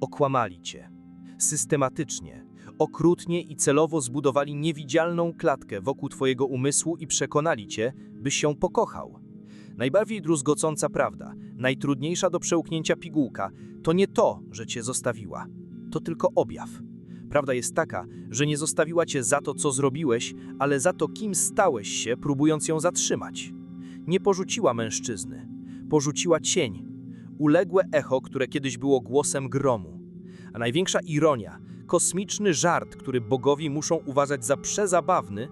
Okłamali cię. Systematycznie, okrutnie i celowo zbudowali niewidzialną klatkę wokół twojego umysłu i przekonali cię, byś ją pokochał. Najbardziej druzgocąca prawda, najtrudniejsza do przełknięcia pigułka, to nie to, że cię zostawiła. To tylko objaw. Prawda jest taka, że nie zostawiła cię za to, co zrobiłeś, ale za to, kim stałeś się, próbując ją zatrzymać. Nie porzuciła mężczyzny, porzuciła cień, uległe echo, które kiedyś było głosem gromu. A największa ironia, kosmiczny żart, który bogowie muszą uważać za przezabawny,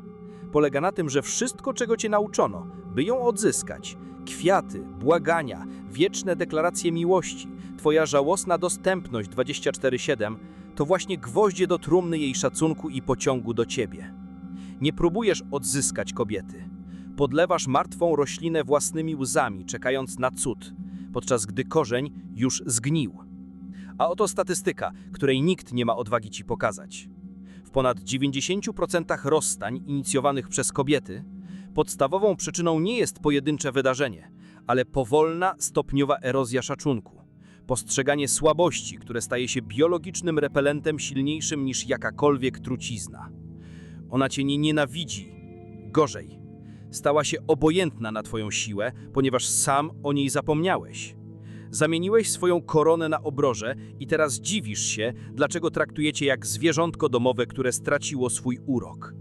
polega na tym, że wszystko, czego cię nauczono, by ją odzyskać kwiaty, błagania, wieczne deklaracje miłości, twoja żałosna dostępność 24-7 to właśnie gwoździe do trumny jej szacunku i pociągu do ciebie. Nie próbujesz odzyskać kobiety. Podlewasz martwą roślinę własnymi łzami, czekając na cud, podczas gdy korzeń już zgnił. A oto statystyka, której nikt nie ma odwagi ci pokazać. W ponad 90% rozstań inicjowanych przez kobiety podstawową przyczyną nie jest pojedyncze wydarzenie, ale powolna, stopniowa erozja szacunku. Postrzeganie słabości, które staje się biologicznym repelentem silniejszym niż jakakolwiek trucizna. Ona cię nie nienawidzi. Gorzej. Stała się obojętna na twoją siłę, ponieważ sam o niej zapomniałeś. Zamieniłeś swoją koronę na obroże i teraz dziwisz się, dlaczego traktujecie jak zwierzątko domowe, które straciło swój urok.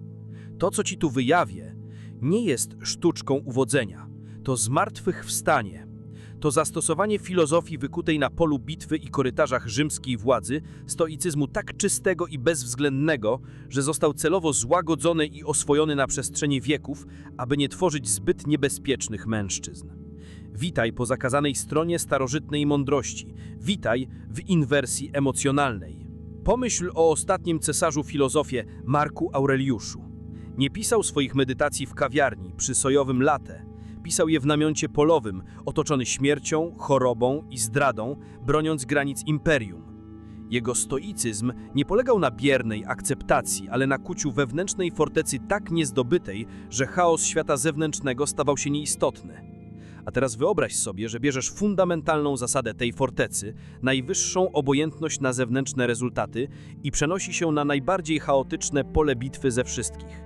To, co ci tu wyjawię, nie jest sztuczką uwodzenia. To zmartwychwstanie. To zastosowanie filozofii wykutej na polu bitwy i korytarzach rzymskiej władzy, stoicyzmu tak czystego i bezwzględnego, że został celowo złagodzony i oswojony na przestrzeni wieków, aby nie tworzyć zbyt niebezpiecznych mężczyzn. Witaj po zakazanej stronie starożytnej mądrości. Witaj w inwersji emocjonalnej. Pomyśl o ostatnim cesarzu filozofie Marku Aureliuszu. Nie pisał swoich medytacji w kawiarni przy sojowym latte. Pisał je w namiocie polowym, otoczony śmiercią, chorobą i zdradą, broniąc granic imperium. Jego stoicyzm nie polegał na biernej akceptacji, ale na kuciu wewnętrznej fortecy tak niezdobytej, że chaos świata zewnętrznego stawał się nieistotny. A teraz wyobraź sobie, że bierzesz fundamentalną zasadę tej fortecy, najwyższą obojętność na zewnętrzne rezultaty i przenosi się na najbardziej chaotyczne pole bitwy ze wszystkich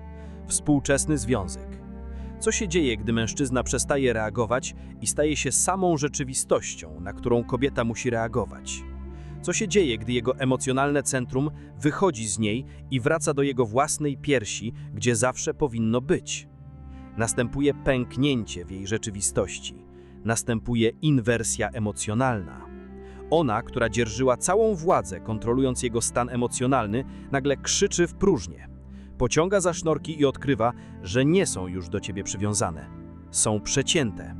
współczesny związek. Co się dzieje, gdy mężczyzna przestaje reagować i staje się samą rzeczywistością, na którą kobieta musi reagować? Co się dzieje, gdy jego emocjonalne centrum wychodzi z niej i wraca do jego własnej piersi, gdzie zawsze powinno być? Następuje pęknięcie w jej rzeczywistości. Następuje inwersja emocjonalna. Ona, która dzierżyła całą władzę, kontrolując jego stan emocjonalny, nagle krzyczy w próżnię. Pociąga za sznurki i odkrywa, że nie są już do ciebie przywiązane. Są przecięte.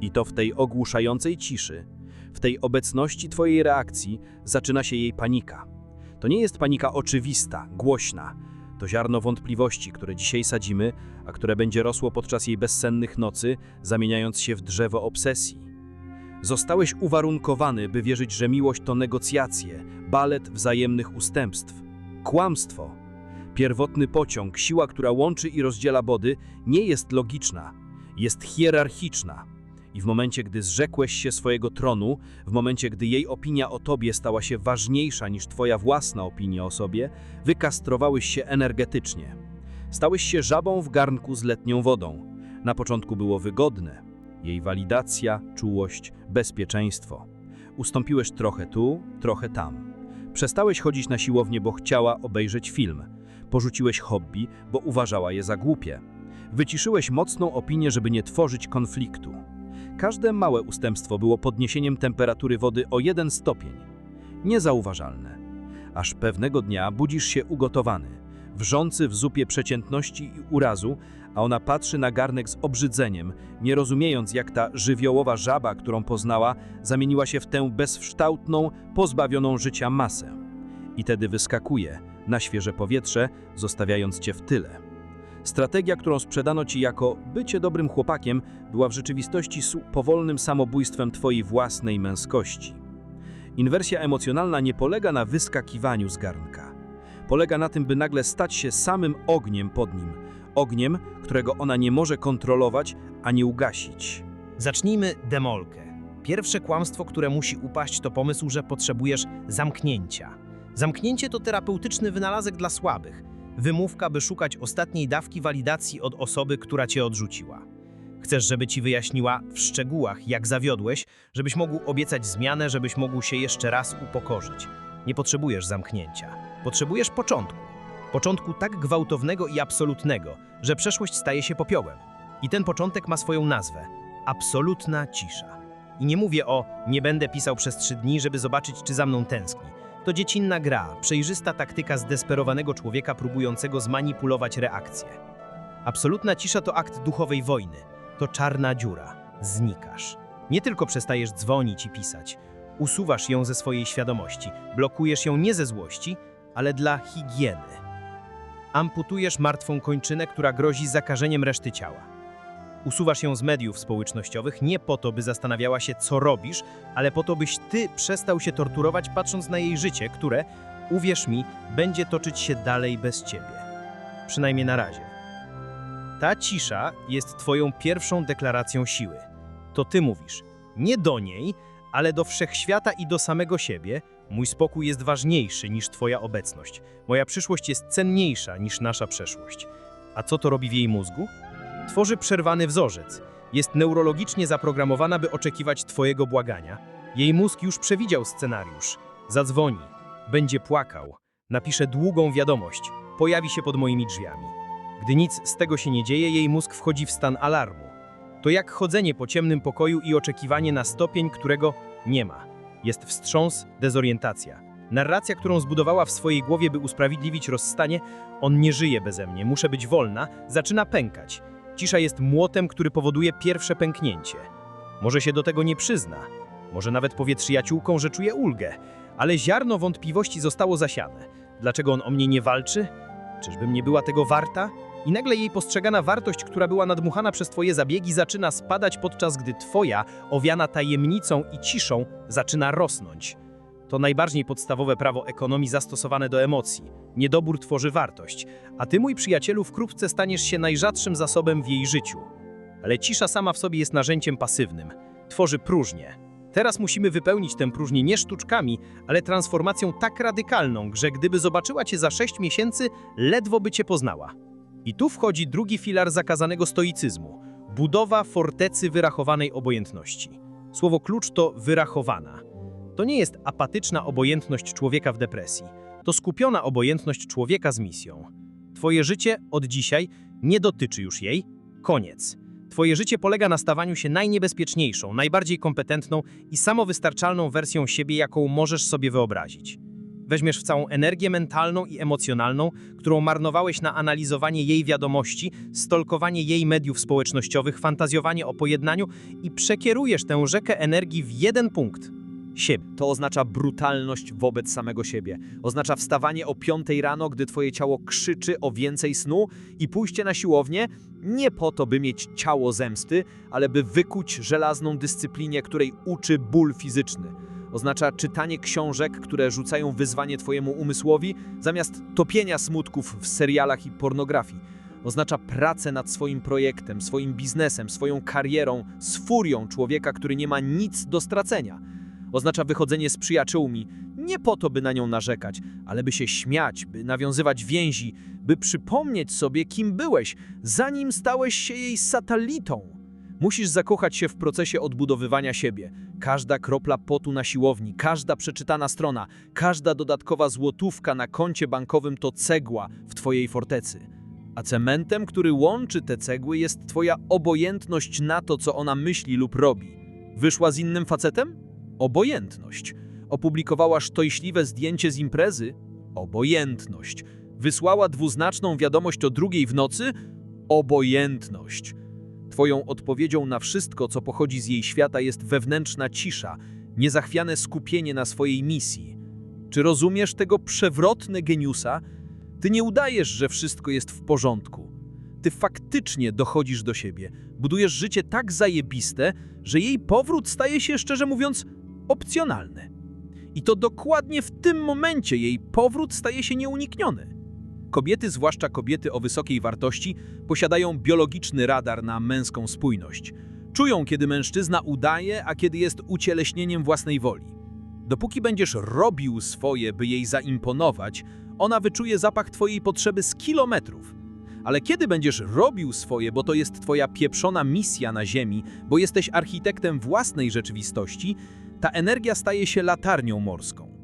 I to w tej ogłuszającej ciszy, w tej obecności twojej reakcji zaczyna się jej panika. To nie jest panika oczywista, głośna. To ziarno wątpliwości, które dzisiaj sadzimy, a które będzie rosło podczas jej bezsennych nocy, zamieniając się w drzewo obsesji. Zostałeś uwarunkowany, by wierzyć, że miłość to negocjacje, balet wzajemnych ustępstw. Kłamstwo. Pierwotny pociąg, siła, która łączy i rozdziela body, nie jest logiczna, jest hierarchiczna. I w momencie, gdy zrzekłeś się swojego tronu, w momencie, gdy jej opinia o tobie stała się ważniejsza niż twoja własna opinia o sobie, wykastrowałeś się energetycznie. Stałeś się żabą w garnku z letnią wodą. Na początku było wygodne. Jej walidacja, czułość, bezpieczeństwo. Ustąpiłeś trochę tu, trochę tam. Przestałeś chodzić na siłownię, bo chciała obejrzeć film. Porzuciłeś hobby, bo uważała je za głupie. Wyciszyłeś mocną opinię, żeby nie tworzyć konfliktu. Każde małe ustępstwo było podniesieniem temperatury wody o jeden stopień. Niezauważalne. Aż pewnego dnia budzisz się ugotowany, wrzący w zupie przeciętności i urazu, a ona patrzy na garnek z obrzydzeniem, nie rozumiejąc jak ta żywiołowa żaba, którą poznała, zamieniła się w tę bezkształtną, pozbawioną życia masę. I tedy wyskakuje na świeże powietrze, zostawiając cię w tyle. Strategia, którą sprzedano ci jako bycie dobrym chłopakiem, była w rzeczywistości powolnym samobójstwem twojej własnej męskości. Inwersja emocjonalna nie polega na wyskakiwaniu z garnka. Polega na tym, by nagle stać się samym ogniem pod nim. Ogniem, którego ona nie może kontrolować ani ugasić. Zacznijmy demolkę. Pierwsze kłamstwo, które musi upaść, to pomysł, że potrzebujesz zamknięcia. Zamknięcie to terapeutyczny wynalazek dla słabych. Wymówka, by szukać ostatniej dawki walidacji od osoby, która cię odrzuciła. Chcesz, żeby ci wyjaśniła w szczegółach, jak zawiodłeś, żebyś mógł obiecać zmianę, żebyś mógł się jeszcze raz upokorzyć. Nie potrzebujesz zamknięcia. Potrzebujesz początku. Początku tak gwałtownego i absolutnego, że przeszłość staje się popiołem. I ten początek ma swoją nazwę absolutna cisza. I nie mówię o nie będę pisał przez trzy dni, żeby zobaczyć, czy za mną tęskni. To dziecinna gra, przejrzysta taktyka zdesperowanego człowieka próbującego zmanipulować reakcję. Absolutna cisza to akt duchowej wojny. To czarna dziura. Znikasz. Nie tylko przestajesz dzwonić i pisać. Usuwasz ją ze swojej świadomości. Blokujesz ją nie ze złości, ale dla higieny. Amputujesz martwą kończynę, która grozi zakażeniem reszty ciała. Usuwasz ją z mediów społecznościowych nie po to, by zastanawiała się, co robisz, ale po to, byś ty przestał się torturować, patrząc na jej życie, które, uwierz mi, będzie toczyć się dalej bez ciebie. Przynajmniej na razie. Ta cisza jest twoją pierwszą deklaracją siły. To ty mówisz, nie do niej, ale do wszechświata i do samego siebie. Mój spokój jest ważniejszy niż twoja obecność. Moja przyszłość jest cenniejsza niż nasza przeszłość. A co to robi w jej mózgu? Tworzy przerwany wzorzec. Jest neurologicznie zaprogramowana, by oczekiwać Twojego błagania. Jej mózg już przewidział scenariusz. Zadzwoni, będzie płakał, napisze długą wiadomość, pojawi się pod moimi drzwiami. Gdy nic z tego się nie dzieje, jej mózg wchodzi w stan alarmu. To jak chodzenie po ciemnym pokoju i oczekiwanie na stopień, którego nie ma. Jest wstrząs, dezorientacja. Narracja, którą zbudowała w swojej głowie, by usprawiedliwić rozstanie, on nie żyje beze mnie, muszę być wolna, zaczyna pękać. Cisza jest młotem, który powoduje pierwsze pęknięcie. Może się do tego nie przyzna, może nawet powie przyjaciółkom, że czuje ulgę, ale ziarno wątpliwości zostało zasiane. Dlaczego on o mnie nie walczy? Czyżbym nie była tego warta? I nagle jej postrzegana wartość, która była nadmuchana przez twoje zabiegi, zaczyna spadać, podczas gdy twoja, owiana tajemnicą i ciszą, zaczyna rosnąć. To najbardziej podstawowe prawo ekonomii zastosowane do emocji. Niedobór tworzy wartość, a ty, mój przyjacielu, wkrótce staniesz się najrzadszym zasobem w jej życiu. Ale cisza sama w sobie jest narzędziem pasywnym. Tworzy próżnię. Teraz musimy wypełnić tę próżnię nie sztuczkami, ale transformacją tak radykalną, że gdyby zobaczyła cię za sześć miesięcy, ledwo by cię poznała. I tu wchodzi drugi filar zakazanego stoicyzmu. Budowa fortecy wyrachowanej obojętności. Słowo klucz to wyrachowana. To nie jest apatyczna obojętność człowieka w depresji. To skupiona obojętność człowieka z misją. Twoje życie od dzisiaj nie dotyczy już jej. Koniec. Twoje życie polega na stawaniu się najniebezpieczniejszą, najbardziej kompetentną i samowystarczalną wersją siebie, jaką możesz sobie wyobrazić. Weźmiesz w całą energię mentalną i emocjonalną, którą marnowałeś na analizowanie jej wiadomości, stolkowanie jej mediów społecznościowych, fantazjowanie o pojednaniu i przekierujesz tę rzekę energii w jeden punkt siebie. To oznacza brutalność wobec samego siebie. Oznacza wstawanie o 5 rano, gdy twoje ciało krzyczy o więcej snu i pójście na siłownię nie po to, by mieć ciało zemsty, ale by wykuć żelazną dyscyplinie, której uczy ból fizyczny. Oznacza czytanie książek, które rzucają wyzwanie twojemu umysłowi, zamiast topienia smutków w serialach i pornografii. Oznacza pracę nad swoim projektem, swoim biznesem, swoją karierą, z furią człowieka, który nie ma nic do stracenia. Oznacza wychodzenie z przyjaciółmi, nie po to, by na nią narzekać, ale by się śmiać, by nawiązywać więzi, by przypomnieć sobie, kim byłeś, zanim stałeś się jej satellitą. Musisz zakochać się w procesie odbudowywania siebie. Każda kropla potu na siłowni, każda przeczytana strona, każda dodatkowa złotówka na koncie bankowym to cegła w twojej fortecy. A cementem, który łączy te cegły, jest twoja obojętność na to, co ona myśli lub robi. Wyszła z innym facetem? Obojętność. Opublikowała sztojśliwe zdjęcie z imprezy? Obojętność. Wysłała dwuznaczną wiadomość o drugiej w nocy? Obojętność. Twoją odpowiedzią na wszystko, co pochodzi z jej świata, jest wewnętrzna cisza, niezachwiane skupienie na swojej misji. Czy rozumiesz tego przewrotne geniusa? Ty nie udajesz, że wszystko jest w porządku. Ty faktycznie dochodzisz do siebie, budujesz życie tak zajebiste, że jej powrót staje się, szczerze mówiąc, opcjonalny. I to dokładnie w tym momencie jej powrót staje się nieunikniony. Kobiety, zwłaszcza kobiety o wysokiej wartości, posiadają biologiczny radar na męską spójność. Czują, kiedy mężczyzna udaje, a kiedy jest ucieleśnieniem własnej woli. Dopóki będziesz robił swoje, by jej zaimponować, ona wyczuje zapach twojej potrzeby z kilometrów. Ale kiedy będziesz robił swoje, bo to jest twoja pieprzona misja na ziemi, bo jesteś architektem własnej rzeczywistości, ta energia staje się latarnią morską.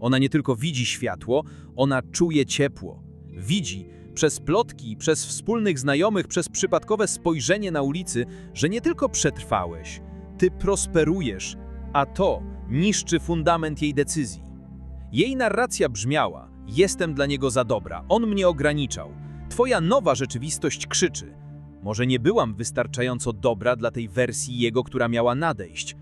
Ona nie tylko widzi światło, ona czuje ciepło. Widzi przez plotki, przez wspólnych znajomych, przez przypadkowe spojrzenie na ulicy, że nie tylko przetrwałeś, ty prosperujesz, a to niszczy fundament jej decyzji. Jej narracja brzmiała: Jestem dla niego za dobra, on mnie ograniczał. Twoja nowa rzeczywistość krzyczy: Może nie byłam wystarczająco dobra dla tej wersji jego, która miała nadejść.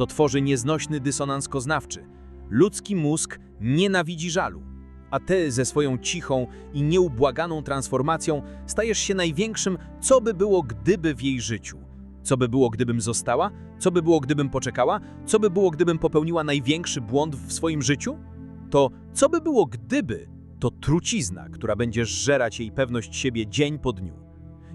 To tworzy nieznośny dysonans koznawczy. Ludzki mózg nienawidzi żalu, a ty ze swoją cichą i nieubłaganą transformacją stajesz się największym, co by było gdyby w jej życiu. Co by było, gdybym została? Co by było, gdybym poczekała? Co by było, gdybym popełniła największy błąd w swoim życiu? To co by było, gdyby to trucizna, która będzie żerać jej pewność siebie dzień po dniu.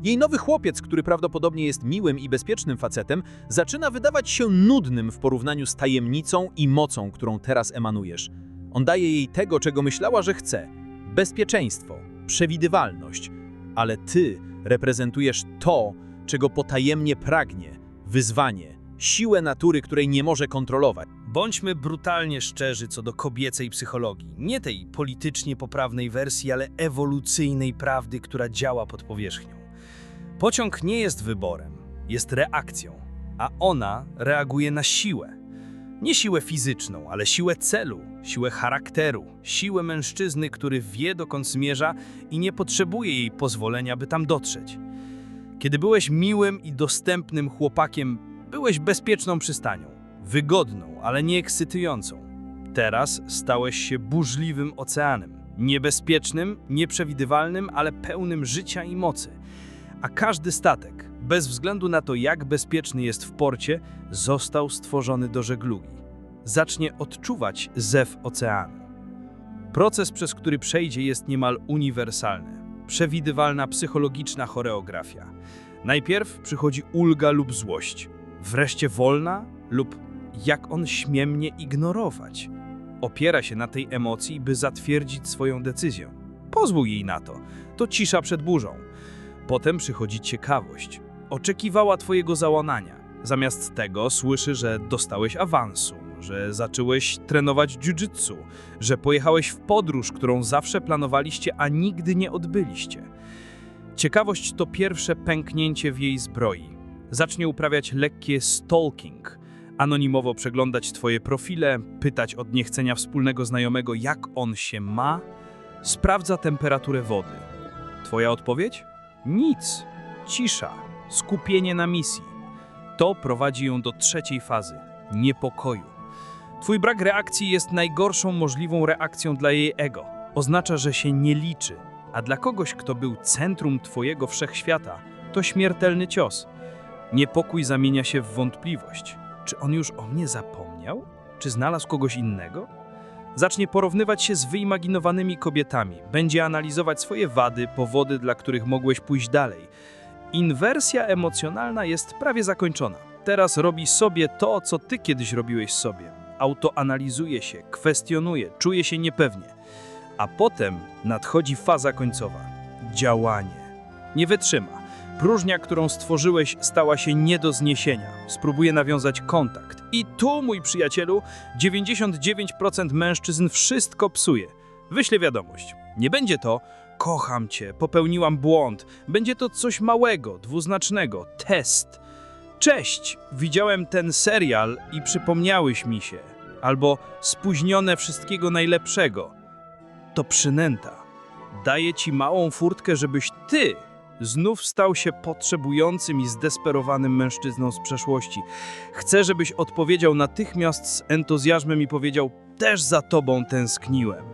Jej nowy chłopiec, który prawdopodobnie jest miłym i bezpiecznym facetem, zaczyna wydawać się nudnym w porównaniu z tajemnicą i mocą, którą teraz emanujesz. On daje jej tego, czego myślała, że chce: bezpieczeństwo, przewidywalność. Ale ty reprezentujesz to, czego potajemnie pragnie wyzwanie, siłę natury, której nie może kontrolować. Bądźmy brutalnie szczerzy co do kobiecej psychologii. Nie tej politycznie poprawnej wersji, ale ewolucyjnej prawdy, która działa pod powierzchnią. Pociąg nie jest wyborem, jest reakcją, a ona reaguje na siłę. Nie siłę fizyczną, ale siłę celu, siłę charakteru, siłę mężczyzny, który wie dokąd zmierza i nie potrzebuje jej pozwolenia, by tam dotrzeć. Kiedy byłeś miłym i dostępnym chłopakiem, byłeś bezpieczną przystanią, wygodną, ale nie ekscytującą. Teraz stałeś się burzliwym oceanem, niebezpiecznym, nieprzewidywalnym, ale pełnym życia i mocy. A każdy statek, bez względu na to, jak bezpieczny jest w porcie, został stworzony do żeglugi. Zacznie odczuwać zew oceanu. Proces, przez który przejdzie, jest niemal uniwersalny. Przewidywalna psychologiczna choreografia. Najpierw przychodzi ulga lub złość, wreszcie wolna lub jak on śmie mnie ignorować. Opiera się na tej emocji, by zatwierdzić swoją decyzję. Pozwól jej na to. To cisza przed burzą. Potem przychodzi ciekawość. Oczekiwała twojego załamania. Zamiast tego słyszy, że dostałeś awansu, że zacząłeś trenować jiu-jitsu, że pojechałeś w podróż, którą zawsze planowaliście, a nigdy nie odbyliście. Ciekawość to pierwsze pęknięcie w jej zbroi. Zacznie uprawiać lekkie stalking, anonimowo przeglądać twoje profile, pytać od niechcenia wspólnego znajomego, jak on się ma, sprawdza temperaturę wody. Twoja odpowiedź? Nic. Cisza. Skupienie na misji. To prowadzi ją do trzeciej fazy niepokoju. Twój brak reakcji jest najgorszą możliwą reakcją dla jej ego. Oznacza, że się nie liczy, a dla kogoś, kto był centrum Twojego wszechświata, to śmiertelny cios. Niepokój zamienia się w wątpliwość. Czy on już o mnie zapomniał? Czy znalazł kogoś innego? Zacznie porównywać się z wyimaginowanymi kobietami, będzie analizować swoje wady, powody, dla których mogłeś pójść dalej. Inwersja emocjonalna jest prawie zakończona. Teraz robi sobie to, co ty kiedyś robiłeś sobie. Autoanalizuje się, kwestionuje, czuje się niepewnie. A potem nadchodzi faza końcowa działanie. Nie wytrzyma. Próżnia, którą stworzyłeś, stała się nie do zniesienia. Spróbuje nawiązać kontakt. I tu, mój przyjacielu, 99% mężczyzn wszystko psuje. Wyślę wiadomość. Nie będzie to kocham cię, popełniłam błąd. Będzie to coś małego, dwuznacznego, test. Cześć, widziałem ten serial i przypomniałeś mi się. Albo spóźnione wszystkiego najlepszego. To przynęta. Daje ci małą furtkę, żebyś ty znów stał się potrzebującym i zdesperowanym mężczyzną z przeszłości. Chcę, żebyś odpowiedział natychmiast z entuzjazmem i powiedział: Też za tobą tęskniłem.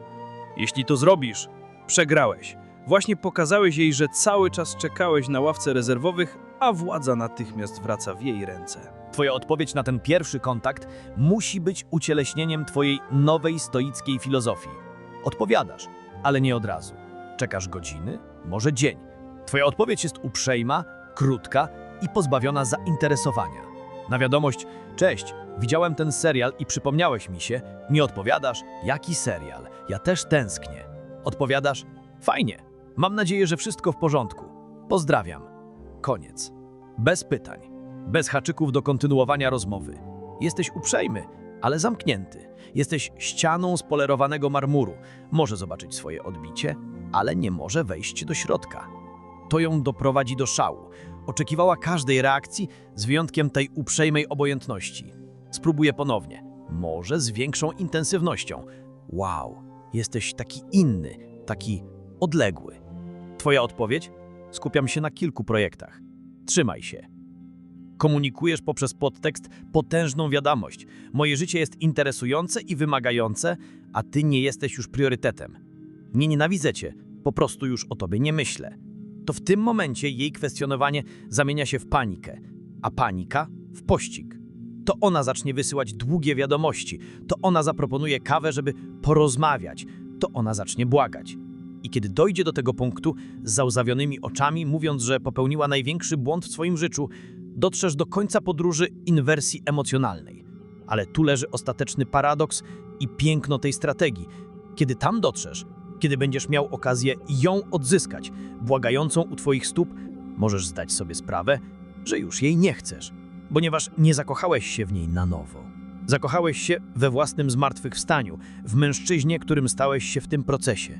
Jeśli to zrobisz, przegrałeś. Właśnie pokazałeś jej, że cały czas czekałeś na ławce rezerwowych, a władza natychmiast wraca w jej ręce. Twoja odpowiedź na ten pierwszy kontakt musi być ucieleśnieniem Twojej nowej stoickiej filozofii. Odpowiadasz, ale nie od razu. Czekasz godziny, może dzień. Twoja odpowiedź jest uprzejma, krótka i pozbawiona zainteresowania. Na wiadomość, cześć, widziałem ten serial i przypomniałeś mi się, nie odpowiadasz, jaki serial, ja też tęsknię. Odpowiadasz, fajnie, mam nadzieję, że wszystko w porządku. Pozdrawiam. Koniec. Bez pytań, bez haczyków do kontynuowania rozmowy. Jesteś uprzejmy, ale zamknięty. Jesteś ścianą z polerowanego marmuru. Może zobaczyć swoje odbicie, ale nie może wejść do środka. To ją doprowadzi do szału. Oczekiwała każdej reakcji, z wyjątkiem tej uprzejmej obojętności. Spróbuję ponownie. Może z większą intensywnością. Wow, jesteś taki inny, taki odległy. Twoja odpowiedź? Skupiam się na kilku projektach. Trzymaj się. Komunikujesz poprzez podtekst potężną wiadomość. Moje życie jest interesujące i wymagające, a ty nie jesteś już priorytetem. Nie nienawidzę cię, po prostu już o tobie nie myślę. To w tym momencie jej kwestionowanie zamienia się w panikę, a panika w pościg. To ona zacznie wysyłać długie wiadomości, to ona zaproponuje kawę, żeby porozmawiać, to ona zacznie błagać. I kiedy dojdzie do tego punktu, z załzawionymi oczami, mówiąc, że popełniła największy błąd w swoim życiu, dotrzesz do końca podróży inwersji emocjonalnej. Ale tu leży ostateczny paradoks i piękno tej strategii. Kiedy tam dotrzesz, kiedy będziesz miał okazję ją odzyskać, błagającą u Twoich stóp, możesz zdać sobie sprawę, że już jej nie chcesz, ponieważ nie zakochałeś się w niej na nowo. Zakochałeś się we własnym zmartwychwstaniu, w mężczyźnie, którym stałeś się w tym procesie.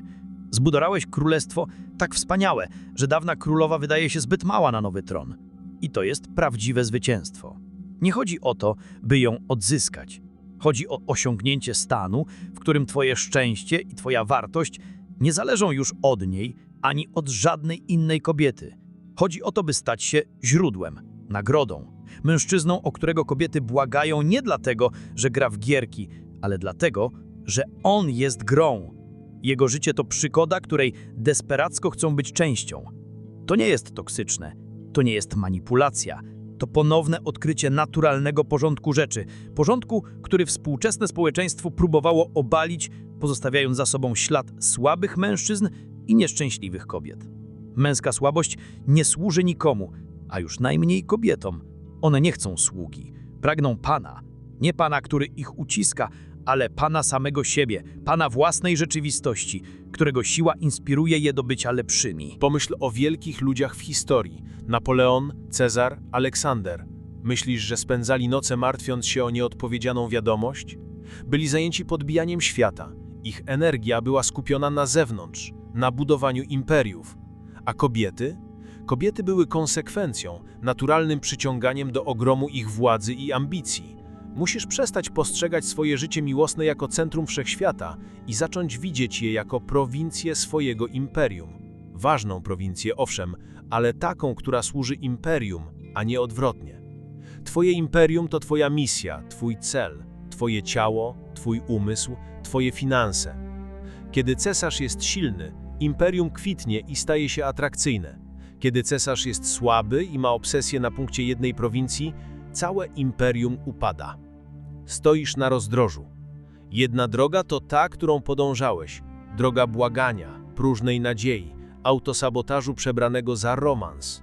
Zbudowałeś królestwo tak wspaniałe, że dawna królowa wydaje się zbyt mała na nowy tron. I to jest prawdziwe zwycięstwo. Nie chodzi o to, by ją odzyskać. Chodzi o osiągnięcie stanu, w którym Twoje szczęście i Twoja wartość nie zależą już od niej ani od żadnej innej kobiety. Chodzi o to, by stać się źródłem, nagrodą, mężczyzną, o którego kobiety błagają nie dlatego, że gra w gierki, ale dlatego, że on jest grą. Jego życie to przygoda, której desperacko chcą być częścią. To nie jest toksyczne, to nie jest manipulacja, to ponowne odkrycie naturalnego porządku rzeczy, porządku, który współczesne społeczeństwo próbowało obalić, pozostawiając za sobą ślad słabych mężczyzn i nieszczęśliwych kobiet. Męska słabość nie służy nikomu, a już najmniej kobietom. One nie chcą sługi, pragną pana. Nie pana, który ich uciska, ale pana samego siebie, pana własnej rzeczywistości, którego siła inspiruje je do bycia lepszymi. Pomyśl o wielkich ludziach w historii. Napoleon, Cezar, Aleksander. Myślisz, że spędzali noce martwiąc się o nieodpowiedzianą wiadomość? Byli zajęci podbijaniem świata. Ich energia była skupiona na zewnątrz, na budowaniu imperiów. A kobiety? Kobiety były konsekwencją, naturalnym przyciąganiem do ogromu ich władzy i ambicji. Musisz przestać postrzegać swoje życie miłosne jako centrum wszechświata i zacząć widzieć je jako prowincję swojego imperium. Ważną prowincję, owszem, ale taką, która służy imperium, a nie odwrotnie. Twoje imperium to Twoja misja, Twój cel, Twoje ciało, Twój umysł, Twoje finanse. Kiedy cesarz jest silny, imperium kwitnie i staje się atrakcyjne. Kiedy cesarz jest słaby i ma obsesję na punkcie jednej prowincji, całe imperium upada. Stoisz na rozdrożu. Jedna droga to ta, którą podążałeś. Droga błagania, próżnej nadziei, autosabotażu przebranego za romans.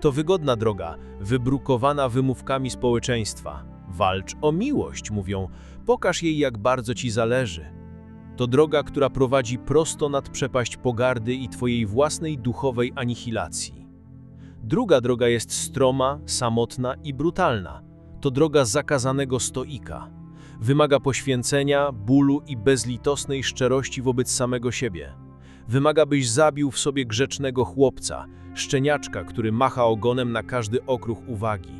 To wygodna droga, wybrukowana wymówkami społeczeństwa. Walcz o miłość, mówią, pokaż jej, jak bardzo ci zależy. To droga, która prowadzi prosto nad przepaść pogardy i twojej własnej duchowej anihilacji. Druga droga jest stroma, samotna i brutalna. To droga zakazanego stoika. Wymaga poświęcenia, bólu i bezlitosnej szczerości wobec samego siebie. Wymaga, byś zabił w sobie grzecznego chłopca, szczeniaczka, który macha ogonem na każdy okruch uwagi.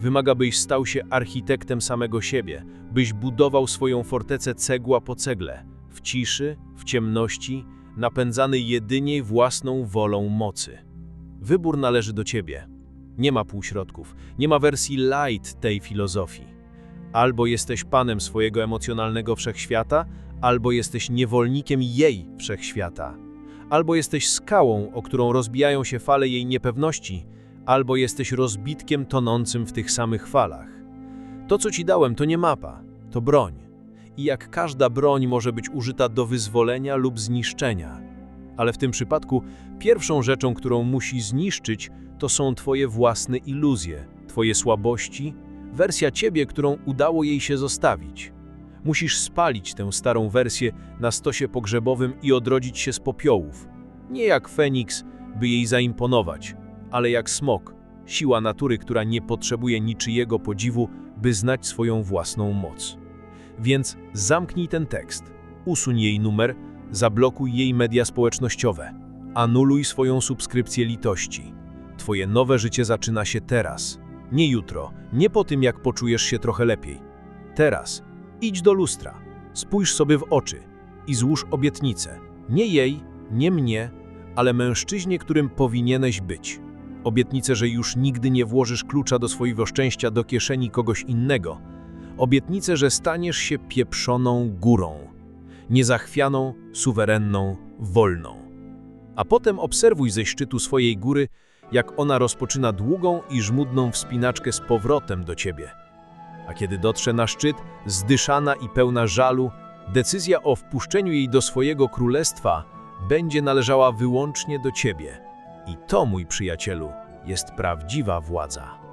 Wymaga, byś stał się architektem samego siebie, byś budował swoją fortecę cegła po cegle, w ciszy, w ciemności, napędzany jedynie własną wolą mocy. Wybór należy do ciebie. Nie ma półśrodków, nie ma wersji light tej filozofii. Albo jesteś panem swojego emocjonalnego wszechświata, albo jesteś niewolnikiem jej wszechświata. Albo jesteś skałą, o którą rozbijają się fale jej niepewności, albo jesteś rozbitkiem tonącym w tych samych falach. To, co ci dałem, to nie mapa, to broń. I jak każda broń może być użyta do wyzwolenia lub zniszczenia. Ale w tym przypadku pierwszą rzeczą, którą musi zniszczyć, to są twoje własne iluzje, twoje słabości, wersja ciebie, którą udało jej się zostawić. Musisz spalić tę starą wersję na stosie pogrzebowym i odrodzić się z popiołów. Nie jak Feniks, by jej zaimponować, ale jak smok, siła natury, która nie potrzebuje niczyjego podziwu, by znać swoją własną moc. Więc zamknij ten tekst, usuń jej numer, zablokuj jej media społecznościowe, anuluj swoją subskrypcję litości. Twoje nowe życie zaczyna się teraz, nie jutro, nie po tym jak poczujesz się trochę lepiej. Teraz idź do lustra, spójrz sobie w oczy i złóż obietnicę. Nie jej, nie mnie, ale mężczyźnie, którym powinieneś być. Obietnicę, że już nigdy nie włożysz klucza do swojego szczęścia do kieszeni kogoś innego. Obietnicę, że staniesz się pieprzoną górą. Niezachwianą, suwerenną, wolną. A potem obserwuj ze szczytu swojej góry, jak ona rozpoczyna długą i żmudną wspinaczkę z powrotem do ciebie. A kiedy dotrze na szczyt, zdyszana i pełna żalu, decyzja o wpuszczeniu jej do swojego królestwa będzie należała wyłącznie do ciebie. I to, mój przyjacielu, jest prawdziwa władza.